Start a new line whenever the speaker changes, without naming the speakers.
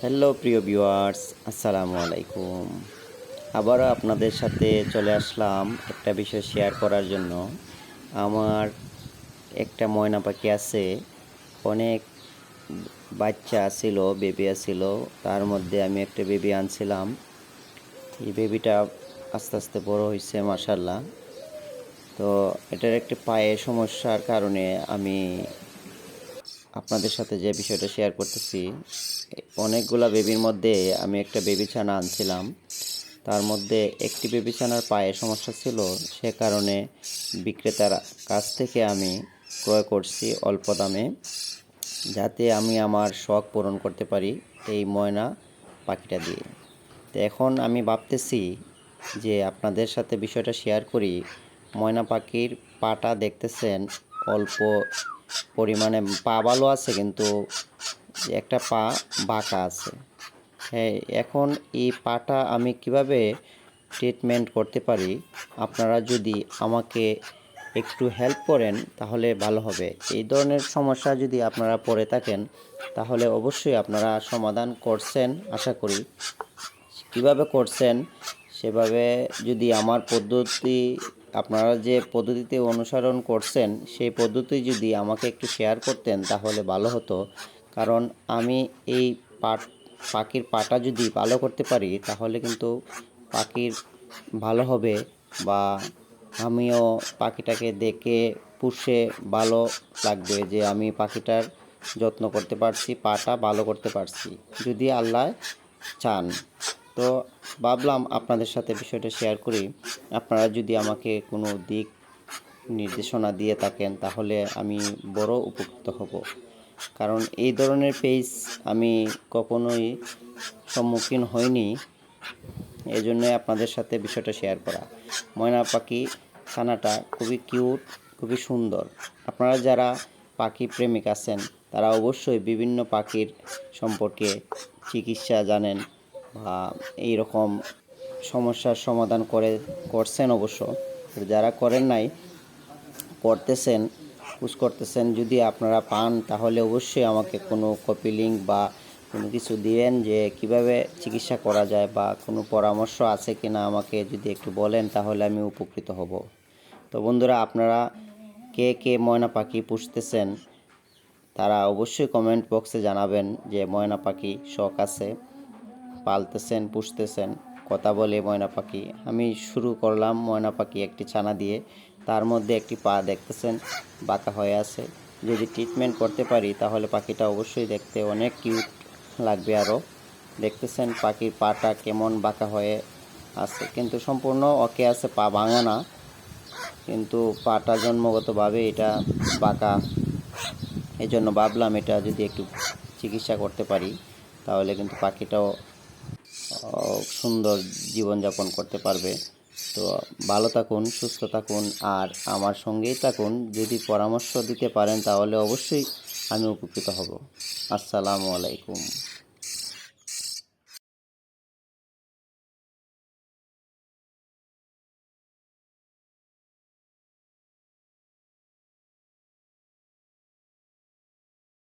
Hello প্রিয় viewers, আসসালামু আলাইকুম। আবারও আপনাদের সাথে চলে আসলাম একটা বিষয় শেয়ার করার জন্য। আমার একটা ময়না পাখি আছে, অনেক বাচ্চা ছিল বেবি আছিল, তার মধ্যে আমি একটা বেবি আনছিলাম। এই বেবিটা আস্তে আস্তে বড় হয়েছে মাসাল্লাহ তো এটার একটি পায়ে সমস্যার কারণে আমি আপনাদের সাথে যে বিষয়টা শেয়ার করতেছি, অনেকগুলা বেবির মধ্যে আমি একটা বেবি ছানা আনছিলাম। তার মধ্যে একটি বেবি ছানার পায়ে সমস্যা ছিল, সে কারণে বিক্রেতার কাছ থেকে আমি ক্রয় করছি অল্প দামে, যাতে আমি আমার শখ পূরণ করতে পারি এই ময়না পাখিটা দিয়ে। তো এখন আমি ভাবতেছি যে আপনাদের সাথে বিষয়টা শেয়ার করি। ময়না পাখির পাটা দেখতেছেন অল্প পরিমাণে পা ভালো আছে, কিন্তু একটা পা বাঁকা আছে। হ্যাঁ এখন এই পাটা আমি কীভাবে ট্রিটমেন্ট করতে পারি? আপনারা যদি আমাকে একটু হেল্প করেন, তাহলে ভালো হবে। এই ধরনের সমস্যা যদি আপনারা পড়ে থাকেন, তাহলে অবশ্যই আপনারা সমাধান করছেন, আশা করি। কীভাবে করছেন, সেভাবে যদি আমার পদ্ধতি আপনারা যে পদ্ধতিতে অনুসরণ করছেন, সেই পদ্ধতি যদি আমাকে একটু শেয়ার করতেন তাহলে ভালো হতো। কারণ আমি এই পাট, পাখির পাটা যদি ভালো করতে পারি, তাহলে কিন্তু পাখির ভালো হবে বা আমিও পাখিটাকে দেখে পুষে ভালো লাগবে যে আমি পাখিটার যত্ন করতে পারছি, পাটা ভালো করতে পারছি। যদি আল্লাহ চান তো ভাবলাম আপনাদের সাথে বিষয়টা শেয়ার করি। আপনারা যদি আমাকে কোনো দিক নির্দেশনা দিয়ে থাকেন, তাহলে আমি বড় উপকৃত হব। কারণ এই ধরনের পেজ আমি কখনোই সম্মুখীন হইনি। এই জন্যই আপনাদের সাথে বিষয়টা শেয়ার করা। ময়না পাখি ছানাটা খুবই কিউট খুবই সুন্দর। আপনারা যারা পাখি প্রেমিক আছেন, তারা অবশ্যই বিভিন্ন পাখির সম্পর্কে চিকিৎসা জানেন। বা এই রকম সমস্যার সমাধান করে, করছেন অবশ্য। যারা করেন নাই, করতেছেন পুশ করতেছেন, যদি আপনারা পান, তাহলে অবশ্যই আমাকে কোনো কপি লিঙ্ক বা কোনো কিছু দিবেন যে কীভাবে চিকিৎসা করা যায় বা কোনো পরামর্শ আছে কি না আমাকে যদি একটু বলেন, তাহলে আমি উপকৃত হব। তো বন্ধুরা, আপনারা কে কে ময়না পাখি পুষতেছেন, তারা অবশ্যই কমেন্ট বক্সে জানাবেন যে ময়না পাখি শখ আছে। পালতেছেন, পুষতেছেন, কথা বলে ময়না পাখি। আমি শুরু করলাম ময়না পাখি একটি ছানা দিয়ে। তার মধ্যে একটি পা দেখতেছেন, বাঁকা হয়ে আছে। যদি ট্রিটমেন্ট করতে পারি, তাহলে পাখিটা অবশ্যই দেখতে অনেক কিউট লাগবে আরও দেখতেছেন পাখির পাটা কেমন বাঁকা হয়ে আছে। কিন্তু সম্পূর্ণ ওকে আছে, পা ভাঙা না। কিন্তু পাটা জন্মগতভাবে এটা বাঁকা। এই জন্য ভাবলাম এটা যদি একটু চিকিৎসা করতে পারি, তাহলে কিন্তু পাখিটাও সুন্দর জীবনযাপন করতে পারবে। তো ভালো থাকুন, সুস্থ থাকুন, আর আমার সঙ্গেই থাকুন। যদি পরামর্শ দিতে পারেন, তাহলে অবশ্যই আমি উপকৃত হব। আসসালামু আলাইকুম।